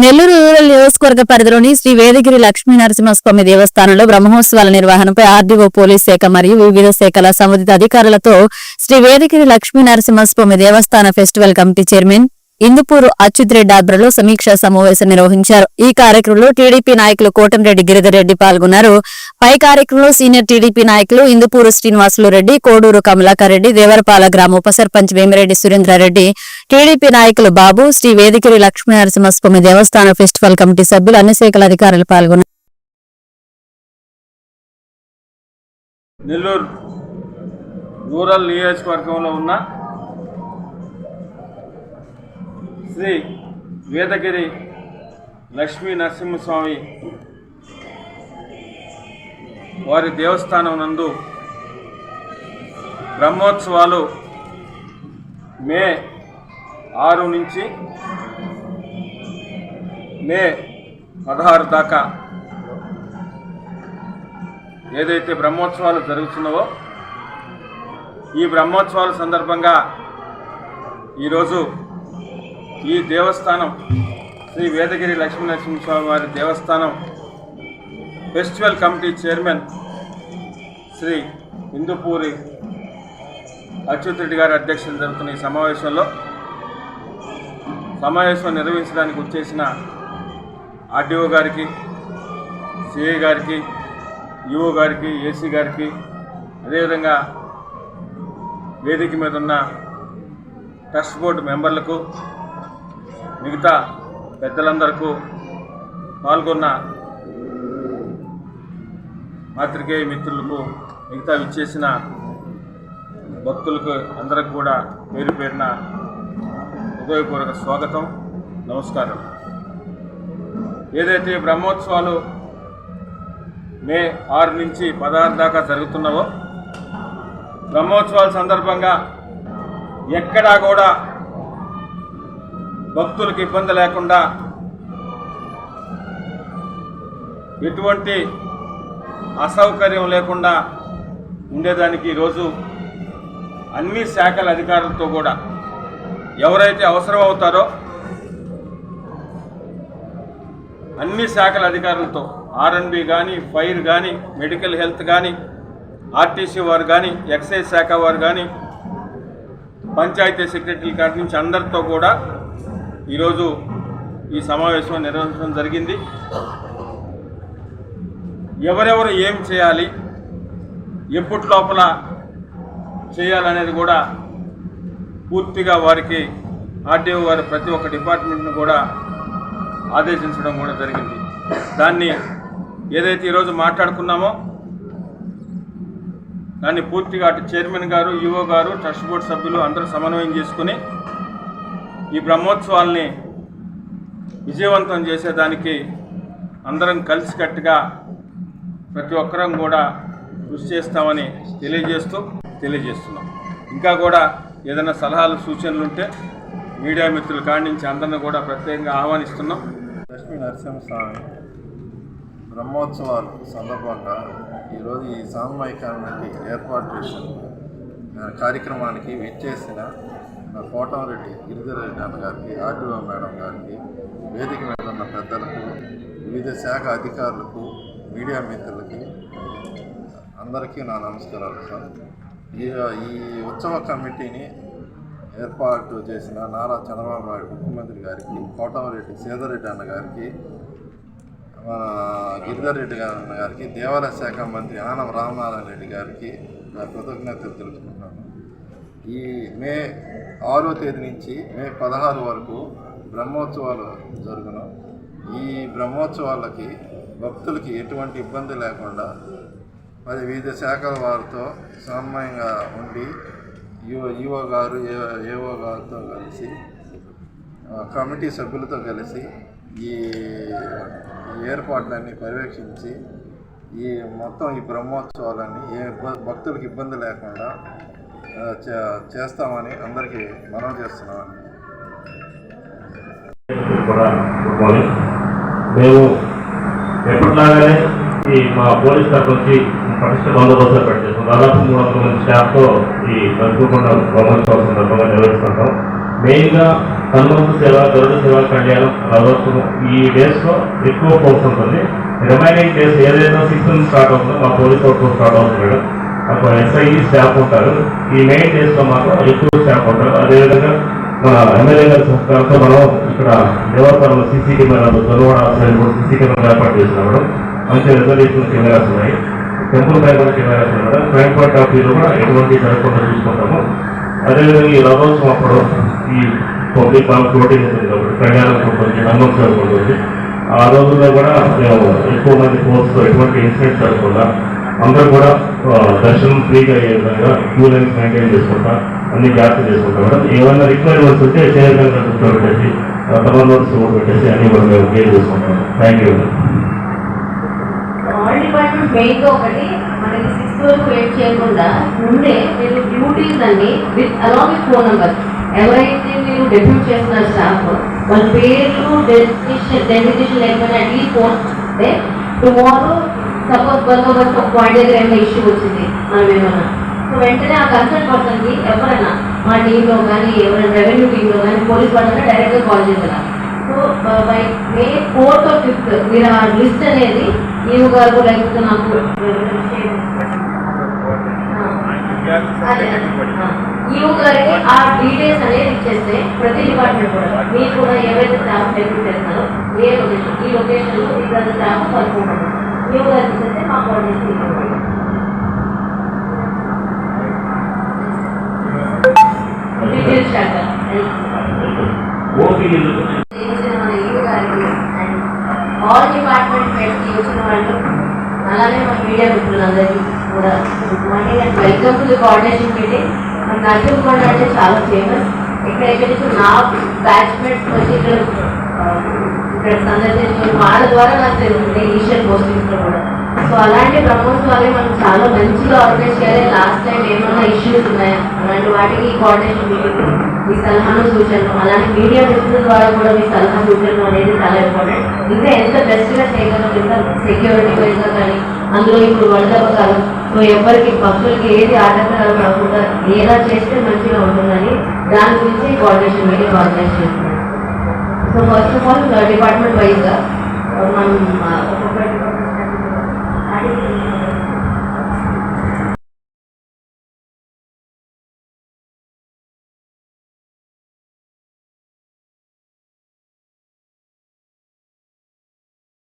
Nellore rural నియోజకవర్గ పరిధిలోని శ్రీ వేదగిరి లక్ష్మీ నరసింహస్వామి దేవస్థానంలో బ్రహ్మోత్సవాల నిర్వహణపై ఆర్డీఓ పోలీస్ శాఖ మరియు వివిధ శాఖల సంబంధిత అధికారులతో శ్రీ వేదగిరి లక్ష్మీ నరసింహస్వామి దేవస్థాన festival committee chairman Indupuru Achyut Reddy ఆధ్వర్యంలో సమీక్షా సమావేశం నిర్వహించారు. ఈ కార్యక్రమంలో టీడీపీ నాయకులు కోటంరెడ్డి గిరిధర్ రెడ్డి పాల్గొన్నారు. పై కార్యక్రమంలో సీనియర్ టీడీపీ నాయకులు ఇందుపూరు శ్రీనివాసులు రెడ్డి కోడూరు కమలాకర్ రెడ్డి దేవరపాల గ్రామ ఉప సర్పంచ్ వేమిరెడ్డి సురేంద్రారెడ్డి టీడీపీ నాయకులు బాబు శ్రీ వేదికిరి లక్ష్మీనరసింహస్వామి దేవస్థాన ఫెస్టివల్ కమిటీ సభ్యులు అన్ని శాఖల అధికారులు పాల్గొన్నారు. నెల్లూరు రూరల్ నియోజకవర్గంలో ఉన్న శ్రీ వేదగిరి లక్ష్మీ నరసింహస్వామి వారి దేవస్థానం నందు బ్రహ్మోత్సవాలు మే ఆరు నుంచి మే పదహారు దాకా ఏదైతే బ్రహ్మోత్సవాలు జరుగుతున్నావో ఈ బ్రహ్మోత్సవాల సందర్భంగా ఈరోజు ఈ దేవస్థానం శ్రీ వేదగిరి లక్ష్మీనరసింహస్వామి వారి దేవస్థానం festival committee chairman Sri Indupuri Achyut Reddy గారి అధ్యక్షతన జరుగుతున్న ఈ సమావేశంలో సమావేశం నిర్వహించడానికి వచ్చేసిన ఆర్డీఓ గారికి సిఐ గారికి ఈఓ గారికి ఏసీ గారికి అదేవిధంగా వేదిక మీద ఉన్న ట్రస్ట్ బోర్డు మెంబర్లకు మిగతా పెద్దలందరకు పాల్గొన్న పాత్రికేయ మిత్రులకు మిగతా విచ్చేసిన భక్తులకు అందరికి కూడా పేరు పేరున హృదయపూర్వక స్వాగతం నమస్కారం. ఏదైతే బ్రహ్మోత్సవాలు మే ఆరు నుంచి పదహారు దాకా జరుగుతున్నావో బ్రహ్మోత్సవాల సందర్భంగా ఎక్కడా కూడా భక్తులకు ఇబ్బంది లేకుండా ఎటువంటి అసౌకర్యం లేకుండా ఉండేదానికి ఈరోజు అన్ని శాఖల అధికారులతో కూడా ఎవరైతే అవసరం అవుతారో అన్ని శాఖల అధికారులతో ఆర్ఎన్బి కానీ ఫైర్ కానీ మెడికల్ హెల్త్ కానీ ఆర్టీసీ వారు కానీ ఎక్సైజ్ శాఖ వారు కానీ పంచాయతీ సెక్రటరీ కాడి నుంచి అందరితో కూడా ఈరోజు ఈ సమావేశం నిర్వహించడం జరిగింది. ఎవరెవరు ఏం చేయాలి ఎప్పటి లోపల చేయాలనేది కూడా పూర్తిగా వారికి ఆర్డీఓ గారు ప్రతి ఒక్క డిపార్ట్మెంట్ను కూడా ఆదేశించడం కూడా జరిగింది. దాన్ని ఏదైతే ఈరోజు మాట్లాడుకున్నామో దాన్ని పూర్తిగా అటు చైర్మన్ గారు ఈఓ గారు ట్రస్ట్ బోర్డు సభ్యులు అందరూ సమన్వయం చేసుకుని ఈ బ్రహ్మోత్సవాల్ని విజయవంతం చేసేదానికి అందరం కలిసికట్టుగా ప్రతి ఒక్కరం కూడా కృషి చేస్తామని తెలియజేస్తూ తెలియజేస్తున్నాం. ఇంకా కూడా ఏదైనా సలహాలు సూచనలు ఉంటే మీడియా మిత్రులు కాడి అందరిని కూడా ప్రత్యేకంగా ఆహ్వానిస్తున్నాం. లక్ష్మీ నరసింహస్వామి బ్రహ్మోత్సవాలు సందర్భంగా ఈరోజు ఈ సామూహికానికి ఏర్పాటు చేసిన కార్యక్రమానికి విచ్చేసిన నా కోటంరెడ్డి గిరిజరెడ్డి అన్న గారికి ఆర్డీఓ మేడం గారికి వేదిక మీద ఉన్న పెద్దలకు వివిధ శాఖ అధికారులకు మీడియా మిత్రులకి అందరికీ నా నమస్కారాలు సార్. ఈ ఈ ఉత్సవ కమిటీని ఏర్పాటు చేసిన నారా చంద్రబాబు నాయుడు ముఖ్యమంత్రి గారికి కోటమరెడ్డి సీతారెడ్డి అన్న గారికి మన గిరిధర్రెడ్డి గారి అన్న గారికి దేవాలయ శాఖ మంత్రి ఆనం రామనారాయణ రెడ్డి గారికి నా కృతజ్ఞతలు తెలుపుకుంటున్నాను. ఈ మే ఆరో తేదీ నుంచి మే పదహారు వరకు బ్రహ్మోత్సవాలు జరుగును. ఈ బ్రహ్మోత్సవాలకి భక్తులకి ఎటువంటి ఇబ్బంది లేకుండా మరి వివిధ శాఖల వారితో సమన్వయంగా ఉండి ఈఓ ఈఓ గారు ఏ- ఏఓ గారితో కలిసి కమిటీ సభ్యులతో కలిసి ఈ ఏర్పాట్లన్నీ పర్యవేక్షించి ఈ మొత్తం ఈ బ్రహ్మోత్సవాలన్నీ ఏ భక్తులకు ఇబ్బంది లేకుండా చేస్తామని అందరికీ మనం చేస్తున్నామని మేము ఎప్పటిలాగానే ఈ మా పోలీస్ తరఫు నుంచి పటిష్ట బందోబస్తు ఏర్పాటు దాదాపు మూడు వందల మంది స్టాఫ్తో ఈ కనుక్కుండా బ్రహ్మోత్సవం సందర్భంగా నిర్వహిస్తుంటాం. మెయిన్గా హనుమంతు సేవ గరుడు సేవ కళ్యాణం రథోత్సవం ఈ డేస్లో ఎక్కువ ఫోర్స్ ఉంటుంది. రిమైనింగ్ డేస్ ఏదైనా సిక్స్త్ నుంచి స్టార్ట్ అవుతుందో మా పోలీస్ అవుట్ స్టార్ట్ అవుతుంది మేడం. అప్పుడు ఎస్ఐ స్టాఫ్ ఉంటారు. ఈ మెయిన్ డేస్లో మాత్రం ఎక్కువ స్టాఫ్ ఉంటారు. అదేవిధంగా మన ఎమ్మెల్యే గారి సహకారంతో మనం ఇక్కడ దేవస్థానంలో సీసీ కెమెరాలు దొరవాడ సైడ్ కూడా సీసీ కెమెరాలు ఏర్పాటు చేస్తున్నాం మేడం. మంచి రిజర్వేషన్ కెమెరాస్ ఉన్నాయి. టెంపుల్ పై కూడా కెమెరాస్ ఉన్నాయి మేడం. క్రైమ్ పాయింట్ ఆఫ్ వ్యూలో కూడా ఎటువంటి జరగకుండా చూసుకుంటాము. అదేవిధంగా ఈ రథోత్సవం అప్పుడు ఈ పబ్లిక్ బాగా ఫ్లోటింగ్ ఉంటుంది కాబట్టి ప్రయాణం ఉంటుంది నందోత్సవం ఉంటుంది ఆ రోజుల్లో కూడా మేము ఎక్కువ మంది ఫోర్స్తో ఎటువంటి ఇన్సిడెంట్స్ జరగకుండా అందరూ కూడా దర్శనం ఫ్రీగా అయ్యే విధంగా క్యూ లైన్స్ మెయింటైన్ చేసుకుంటా అన్ని జాగ్రత్త చేసుకుంటాం. మేడం ఏమైనా రిక్వైర్మెంట్స్ ఉంటే చేయగలిగిన కూర్చోబెట్టేసి తమ నోట్స్ పెట్టేసి అన్ని కూడా మేము క్లియర్ చేసుకుంటాం. Thank you all department main ఒకటి మనకి సిక్స్త్ వరకు వెయిట్ చేయకుండా ముందే మీరు డ్యూటీస్ అన్ని with along with phone number ఎవరైతే మీరు డెబ్యూట్ చేస్తున్నారు స్టాఫ్ వాళ్ళ పేర్లు డెసిషన్ డెసిషన్ లేకపోయినా at least phone tomorrow suppose బందోబస్తు ఒక పాయింట్ దగ్గర ఏమైనా ఇష్యూ వచ్చింది మనం ఏమైనా సో వెంటనే ఆ కన్సర్న్ పర్సన్కి ఎవరైనా మా టీంలో కానీ ఎవరైనా రెవెన్యూ టీంలో కానీ పోలీస్ వాళ్ళని డైరెక్ట్గా కాల్ చేసేలా so by May fourth or fifth మీరు ఆ లిస్ట్ అనేది నీవు గారు లేకపోతే నాకు ఈవు గారికి ఆ డీటెయిల్స్ అనేది ఇచ్చేస్తే ప్రతి డిపార్ట్మెంట్ కూడా మీరు కూడా ఏవైతే స్టాఫ్ డెప్యూట్ చేస్తారో ఏ లొకేషన్ ఈ లొకేషన్లో ఇద్దరు స్టాఫ్ కలుపుకుంటారు గారికి ఇచ్చేస్తే మా డీటెయిల్స్ స్టార్ట్ ఆల్ డిపార్ట్మెంట్ వచ్చిన వాళ్ళు అలానే మన మీడియా మిత్రులందరికీ కూడా good morning and welcome to the coordination meeting మన నరసింహకొండ అంటే చాలా ఫేమస్ ఇక్కడ ఎక్కడికి నా బ్యాచ్మెంట్స్ వచ్చి ఇక్కడ ఇక్కడ సందర్శించుకుని వాళ్ళ ద్వారా నాకు తెలుస్తుంది కూడా సో అలాంటి ప్రపోజల్ మనం చాలా మంచిగా ఆర్గనైజ్ చేయాలి. లాస్ట్ టైం ఏమైనా ఇష్యూస్ ఉన్నాయా? అలాంటి వాటికి కోఆర్డినేషన్ మీటింగ్ మీ సలహాను సూచనలు అలానే మీడియా మిత్రుల ద్వారా కూడా మీ సలహా సూచనలు అనేది చాలా ఇంపార్టెంట్ ఇంకా ఎంత బెస్ట్గా చేయగలం ఇంకా సెక్యూరిటీ వైజ్గా కానీ అందులో ఇప్పుడు వరదల కాలం సో ఎవరికి భక్తులకి ఏది ఆటంకాలు రాకుండా ఎలా చేస్తే మంచిగా ఉంటుందని దాని గురించి కోఆర్డినేషన్ మీటింగ్ ఆర్గనైజ్ చేస్తున్నాం. So first of all department వైజ్గా మనం ఒక్కొక్క mais.